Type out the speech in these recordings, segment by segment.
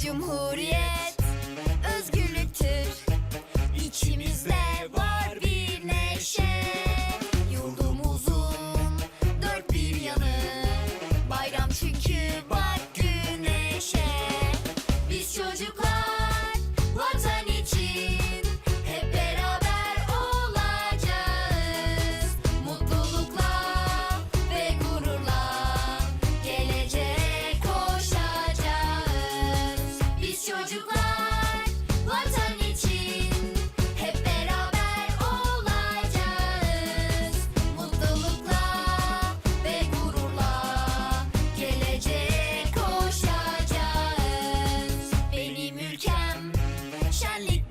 Cumhuriyet Charlie.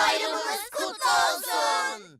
bayramımız kutlu olsun.